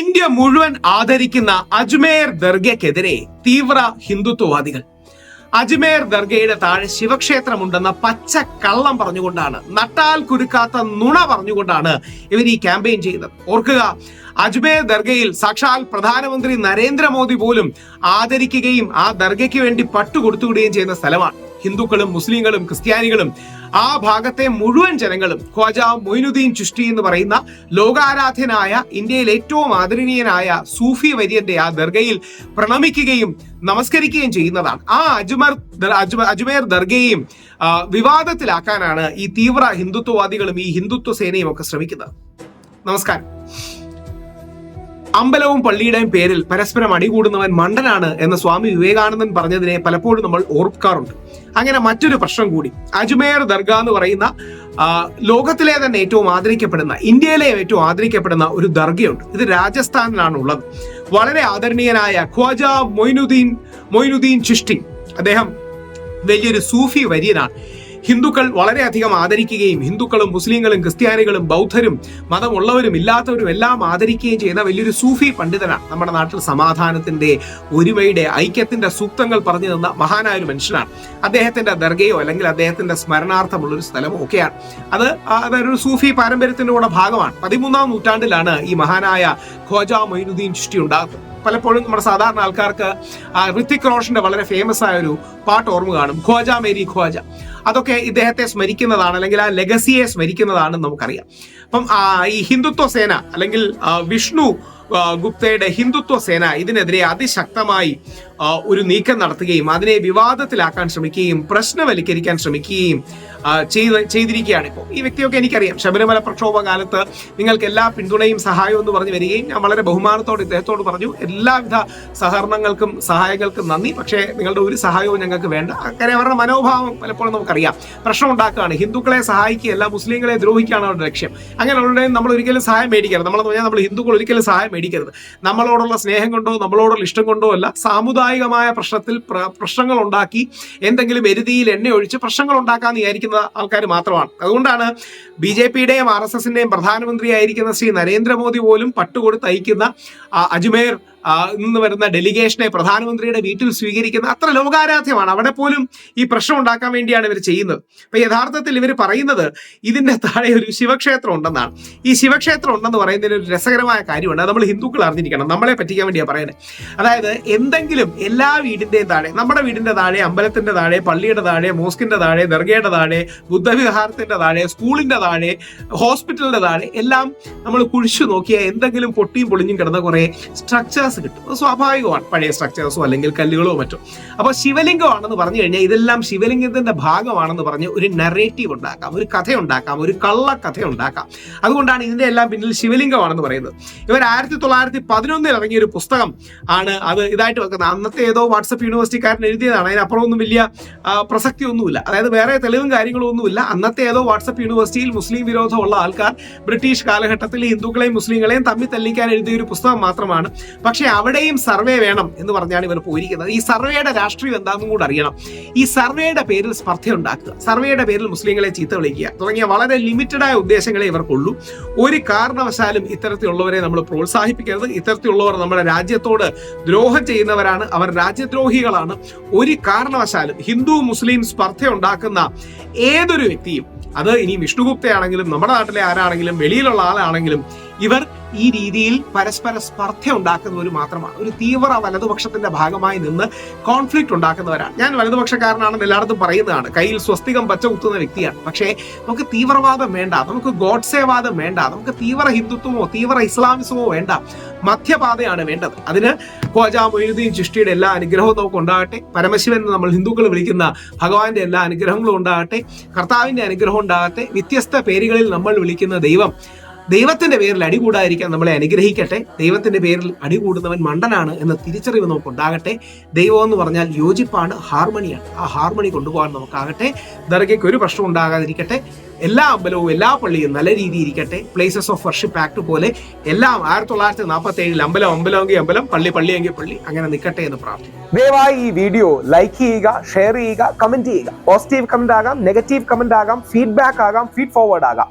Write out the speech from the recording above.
India മുഴുവൻ ആദരിക്കുന്ന അജ്മേർ ദർഗയ്ക്കെതിരെ തീവ്ര ഹിന്ദുത്വവാദികൾ. അജ്മേർ ദർഗയുടെ താഴെ ശിവക്ഷേത്രമുണ്ടെന്ന പച്ച കള്ളം പറഞ്ഞുകൊണ്ടാണ് നട്ടാൽ കുരുക്കാത്ത നുണ പറഞ്ഞുകൊണ്ടാണ് ഇവർ ഈ ക്യാമ്പയിൻ ചെയ്യുന്നത്. ഓർക്കുക അജ്മേർ ദർഗയിൽ സാക്ഷാൽ പ്രധാനമന്ത്രി നരേന്ദ്രമോദി പോലും ആദരിക്കുകയും ആ ദർഗയ്ക്ക് വേണ്ടി പട്ടുകൊടുത്തുവിടുകയും ചെയ്യുന്ന സ്ഥലമാണ്. ഹിന്ദുക്കളും മുസ്ലിങ്ങളും ക്രിസ്ത്യാനികളും ആ ഭാഗത്തെ മുഴുവൻ ജനങ്ങളും ഖ്വാജ മൊയിനുദ്ദീൻ ചുഷ്ടി എന്ന് പറയുന്ന ലോകാരാധ്യനായ ഇന്ത്യയിൽ ഏറ്റവും ആദരണീയനായ സൂഫി വര്യന്റെ ആ ദർഗയിൽ പ്രണമിക്കുകയും നമസ്കരിക്കുകയും ചെയ്യുന്നതാണ്. ആ അജ്മർ അജ്മേർ ദർഗയെയും വിവാദത്തിലാക്കാനാണ് ഈ തീവ്ര ഹിന്ദുത്വവാദികളും ഈ ഹിന്ദുത്വ സേനയും ഒക്കെ ശ്രമിക്കുന്നത്. നമസ്കാരം. അമ്പലവും പള്ളിയുടെയും പേരിൽ പരസ്പരം അടികൂടുന്നവൻ മണ്ടനാണ് എന്ന സ്വാമി വിവേകാനന്ദൻ പറഞ്ഞതിനെ പലപ്പോഴും നമ്മൾ ഓർക്കാറുണ്ട്. അങ്ങനെ മറ്റൊരു പ്രശ്നം കൂടി. അജ്മേർ ദർഗ എന്ന് പറയുന്ന ലോകത്തിലെ തന്നെ ഏറ്റവും ആദരിക്കപ്പെടുന്ന ഇന്ത്യയിലെ ഏറ്റവും ആദരിക്കപ്പെടുന്ന ഒരു ദർഗയുണ്ട്. ഇത് രാജസ്ഥാനിലാണ് ഉള്ളത് വളരെ ആദരണീയനായ ഖ്വാജ മൊയ്നുദ്ദീൻ മൊയ്നുദ്ദീൻ ചിഷ്ടി. അദ്ദേഹം വലിയൊരു സൂഫി വര്യനാണ്. ഹിന്ദുക്കൾ വളരെയധികം ആദരിക്കുകയും ഹിന്ദുക്കളും മുസ്ലിങ്ങളും ക്രിസ്ത്യാനികളും ബൗദ്ധരും മതമുള്ളവരും ഇല്ലാത്തവരും എല്ലാം ആദരിക്കുകയും ചെയ്യുന്ന വലിയൊരു സൂഫി പണ്ഡിതനാണ് നമ്മുടെ നാട്ടിൽ സമാധാനത്തിന്റെ ഒരുമയുടെ ഐക്യത്തിന്റെ സൂക്തങ്ങൾ പറഞ്ഞു തന്ന മഹാനായ ഒരു മനുഷ്യനാണ്. അദ്ദേഹത്തിന്റെ ദർഗയോ അല്ലെങ്കിൽ അദ്ദേഹത്തിന്റെ സ്മരണാർത്ഥമുള്ള ഒരു സ്ഥലമോ ഒക്കെയാണ്. അത് അതൊരു സൂഫി പാരമ്പര്യത്തിന്റെ കൂടെ ഭാഗമാണ്. പതിമൂന്നാം നൂറ്റാണ്ടിലാണ് ഈ മഹാനായ ഖോജ മൊയിനുദ്ദീൻ ചുഷ്ടി ഉണ്ടാകുന്നത് പലപ്പോഴും നമ്മുടെ സാധാരണ ആൾക്കാർക്ക് ഋത്തിക് റോഷന്റെ വളരെ ഫേമസ് ആയ ഒരു പാട്ട് ഓർമ്മ കാണും. ഖ്വാജ മേരി ഖ്വാജ. അതൊക്കെ ഇദ്ദേഹത്തെ സ്മരിക്കുന്നതാണ് അല്ലെങ്കിൽ ആ ലെഗസിയെ സ്മരിക്കുന്നതാണെന്ന് നമുക്കറിയാം. അപ്പം ഈ ഹിന്ദുത്വ സേന അല്ലെങ്കിൽ വിഷ്ണു ഗുപ്തയുടെ ഹിന്ദുത്വ സേന ഇതിനെതിരെ അതിശക്തമായി ഒരു നീക്കം നടത്തുകയും അതിനെ വിവാദത്തിലാക്കാൻ ശ്രമിക്കുകയും പ്രശ്നവൽക്കരിക്കാൻ ശ്രമിക്കുകയും ചെയ്ത് ചെയ്തിരിക്കുകയാണ് ഇപ്പോൾ. ഈ വ്യക്തിയൊക്കെ എനിക്കറിയാം. ശബരിമല പ്രക്ഷോഭ കാലത്ത് നിങ്ങൾക്ക് എല്ലാ പിന്തുണയും സഹായവും എന്ന് പറഞ്ഞു വരികയും ഞാൻ വളരെ ബഹുമാനത്തോടെ ഇദ്ദേഹത്തോട് പറഞ്ഞു എല്ലാവിധ സഹകരണങ്ങൾക്കും സഹായങ്ങൾക്കും നന്ദി. പക്ഷേ നിങ്ങളുടെ ഒരു സഹായവും ഞങ്ങൾക്ക് വേണ്ട. അങ്ങനെ അവരുടെ മനോഭാവം പലപ്പോഴും നമുക്കറിയാം. പ്രശ്നം ഉണ്ടാക്കുകയാണ് ഹിന്ദുക്കളെ സഹായിക്കുകയല്ല മുസ്ലിങ്ങളെ ദ്രോഹിക്കുകയാണ് അവരുടെ ലക്ഷ്യം. അങ്ങനെ അവരുടെ നമ്മൾ ഒരിക്കലും സഹായം മേടിക്കരുത്. നമ്മളെന്ന് പറഞ്ഞാൽ നമ്മൾ ഹിന്ദുക്കൾ ഒരിക്കലും സഹായം മേടിക്കരുത് നമ്മളോടുള്ള സ്നേഹം കൊണ്ടോ നമ്മളോടുള്ള ഇഷ്ടം കൊണ്ടോ അല്ല സാമുദായികമായ പ്രശ്നത്തിൽ പ്ര- പ്രശ്നങ്ങൾ ഉണ്ടാക്കി എന്തെങ്കിലും എരുതിയിൽ എണ്ണ ഒഴിച്ച് പ്രശ്നങ്ങൾ ഉണ്ടാക്കാൻ വിചാരിക്കുന്ന ആൾക്കാർ മാത്രമാണ്. അതുകൊണ്ടാണ് ബി ജെ പിയുടെയും ആർ എസ് എസിന്റെയും പ്രധാനമന്ത്രിയായിരിക്കുന്ന ശ്രീ നരേന്ദ്രമോദി പോലും പട്ടുകൊടുത്ത് അയക്കുന്ന അജ്മേർ നിന്ന് വരുന്ന ഡെലിഗേഷനെ പ്രധാനമന്ത്രിയുടെ വീട്ടിൽ സ്വീകരിക്കുന്ന അത്ര ലോകാരാധ്യമാണ്. അവിടെ പോലും ഈ പ്രശ്നം ഉണ്ടാക്കാൻ വേണ്ടിയാണ് ഇവർ ചെയ്യുന്നത്. അപ്പൊ യഥാർത്ഥത്തിൽ ഇവർ പറയുന്നത് ഇതിന്റെ താഴെ ഒരു ശിവക്ഷേത്രം ഉണ്ടെന്നാണ്. ഈ ശിവക്ഷേത്രം ഉണ്ടെന്ന് പറയുന്നതിൽ ഒരു രസകരമായ കാര്യമുണ്ട് നമ്മൾ ഹിന്ദുക്കൾ അറിഞ്ഞിരിക്കണം. നമ്മളെ പറ്റിക്കാൻ വേണ്ടിയാണ് പറയുന്നത് അതായത് എന്തെങ്കിലും എല്ലാ വീടിന്റെയും താഴെ നമ്മുടെ വീടിന്റെ താഴെ അമ്പലത്തിന്റെ താഴെ പള്ളിയുടെ താഴെ മോസ്കിന്റെ താഴെ ദർഗയുടെ താഴെ ബുദ്ധവിഹാരത്തിന്റെ താഴെ സ്കൂളിന്റെ താഴെ ഹോസ്പിറ്റലിന്റെ താഴെ എല്ലാം നമ്മൾ കുഴിച്ചു നോക്കിയാൽ എന്തെങ്കിലും പൊട്ടിയും പൊളിഞ്ഞും കിടന്ന കുറെ സ്ട്രക്ചേഴ്സ് കിട്ടും. അത് സ്വാഭാവികമാണ്. പഴയ സ്ട്രക്ചേഴ്സോ അല്ലെങ്കിൽ കല്ലുകളോ മറ്റോ. അപ്പോൾ ശിവലിംഗമാണെന്ന് പറഞ്ഞു കഴിഞ്ഞാൽ ഇതെല്ലാം ശിവലിംഗത്തിന്റെ ഭാഗമാണെന്ന് പറഞ്ഞ് ഒരു നറേറ്റീവ് ഉണ്ടാക്കാം. ഒരു കഥ ഉണ്ടാക്കാം. ഒരു കള്ളക്കഥ കഥ ഉണ്ടാക്കാം. അതുകൊണ്ടാണ് ഇതിന്റെ എല്ലാം പിന്നിൽ ശിവലിംഗമാണെന്ന് പറയുന്നത്. ഇവർ ആയിരത്തി തൊള്ളായിരത്തി പതിനൊന്നിൽ ഇറങ്ങിയ ഒരു പുസ്തകം ആണ് അത് ഇതായിട്ട് വെക്കുന്നത്. അന്നത്തെ ഏതോ വാട്സപ്പ് യൂണിവേഴ്സിറ്റിക്കാരൻ എഴുതിയതാണ്. അതിനപ്പുറം ഒന്നും വലിയ പ്രസക്തി ഒന്നുമില്ല അതായത് വേറെ തെളിവും കാര്യങ്ങളും ഒന്നുമില്ല അന്നത്തെ ഏതോ വാട്സപ്പ് യൂണിവേഴ്സിറ്റിയിൽ മുസ്ലിം വിരോധമുള്ള ആൾക്കാർ ബ്രിട്ടീഷ് കാലഘട്ടത്തിൽ ഹിന്ദുക്കളെയും മുസ്ലിങ്ങളെയും തമ്മിൽ തല്ലിക്കാൻ എഴുതിയ ഒരു പുസ്തകം മാത്രമാണ്. പക്ഷേ അവിടെയും സർവേ വേണം എന്ന് പറഞ്ഞാണ് ഇവർ പോയിരിക്കുന്നത്. ഈ സർവേയുടെ രാഷ്ട്രീയം എന്താണെന്നും കൂടെ അറിയണം. ഈ സർവേയുടെ പേരിൽ സ്പർദ്ധ ഉണ്ടാക്കുക സർവേയുടെ പേരിൽ മുസ്ലിങ്ങളെ ചീത്ത വിളിക്കുക തുടങ്ങിയ വളരെ ലിമിറ്റഡായ ഉദ്ദേശങ്ങളെ ഇവർക്കുള്ളൂ. ഒരു കാരണവശാലും ഇത്തരത്തിലുള്ളവരെ നമ്മൾ പ്രോത്സാഹിപ്പിക്കരുത്. ഇത്തരത്തിലുള്ളവർ നമ്മുടെ രാജ്യത്തോട് ദ്രോഹം ചെയ്യുന്നവരാണ്. അവർ രാജ്യദ്രോഹികളാണ്. ഒരു കാരണവശാലും ഹിന്ദു മുസ്ലിം സ്പർദ്ധ ഉണ്ടാക്കുന്ന ഏതൊരു വ്യക്തിയും അത് ഇനി വിഷ്ണുഗുപ്തയാണെങ്കിലും നമ്മുടെ നാട്ടിലെ ആരാണെങ്കിലും വെളിയിലുള്ള ആളാണെങ്കിലും ഇവർ ഈ രീതിയിൽ പരസ്പര സ്പർദ്ധ ഉണ്ടാക്കുന്നവർ മാത്രമാണ്. ഒരു തീവ്ര വലതുപക്ഷത്തിന്റെ ഭാഗമായി നിന്ന് കോൺഫ്ലിക്ട് ഉണ്ടാക്കുന്നവരാണ്. ഞാൻ വലതുപക്ഷക്കാരനാണെന്ന് എല്ലായിടത്തും പറയുന്നതാണ്. കയ്യിൽ സ്വസ്തികം പച്ച കുത്തുന്ന വ്യക്തിയാണ്. പക്ഷേ നമുക്ക് തീവ്രവാദം വേണ്ട. നമുക്ക് ഗോഡ്സേവാദം വേണ്ട. നമുക്ക് തീവ്ര ഹിന്ദുത്വമോ തീവ്ര ഇസ്ലാമിസമോ വേണ്ട മധ്യപാതയാണ് വേണ്ടത്. അതിന് ഖോജാ മൊയ്നുദ്ദീൻ ചിഷ്ടിയുടെ എല്ലാ അനുഗ്രഹവും നമുക്ക് ഉണ്ടാകട്ടെ. പരമശിവൻ നമ്മൾ ഹിന്ദുക്കൾ വിളിക്കുന്ന ഭഗവാന്റെ എല്ലാ അനുഗ്രഹങ്ങളും ഉണ്ടാകട്ടെ. കർത്താവിന്റെ അനുഗ്രഹം ഉണ്ടാകട്ടെ. വ്യത്യസ്ത പേരുകളിൽ നമ്മൾ വിളിക്കുന്ന ദൈവം ദൈവത്തിന്റെ പേരിൽ അടി അടികൂടാതിരിക്കാൻ നമ്മളെ അനുഗ്രഹിക്കട്ടെ. ദൈവത്തിന്റെ പേരിൽ അടി കൂടുന്നവൻ മണ്ടനാണ് എന്ന തിരിച്ചറിവ് നമുക്ക് ഉണ്ടാകട്ടെ ദൈവം എന്ന് പറഞ്ഞാൽ യോജിപ്പാണ് ഹാർമണിയാണ്. ആ ഹാർമണി കൊണ്ടുപോകാൻ നമുക്കാകട്ടെ. ദർഗയ്ക്ക് ഒരു പ്രശ്നം ഉണ്ടാകാതിരിക്കട്ടെ. എല്ലാ അമ്പലവും എല്ലാ പള്ളിയും നല്ല രീതിയിൽ ഇരിക്കട്ടെ. പ്ലേസസ് ഓഫ് വർഷിപ്പ് ആക്ട് പോലെ എല്ലാം ആയിരത്തി തൊള്ളായിരത്തി നാൽപ്പത്തി ഏഴിൽ അമ്പലം അമ്പലമെങ്കിൽ അമ്പലം പള്ളി പള്ളിയെങ്കിൽ പള്ളി അങ്ങനെ നിൽക്കട്ടെ എന്ന് പ്രാർത്ഥിക്കും ദയവായി ഈ വീഡിയോ ലൈക്ക് ചെയ്യുക ഷെയർ ചെയ്യുക കമന്റ് ചെയ്യുക. പോസിറ്റീവ് കമന്റ് ആകാം നെഗറ്റീവ് കമന്റ് ആകാം ഫീഡ്ബാക്ക് ആകാം ഫീഡ് ഫോർവേഡ് ആകാം.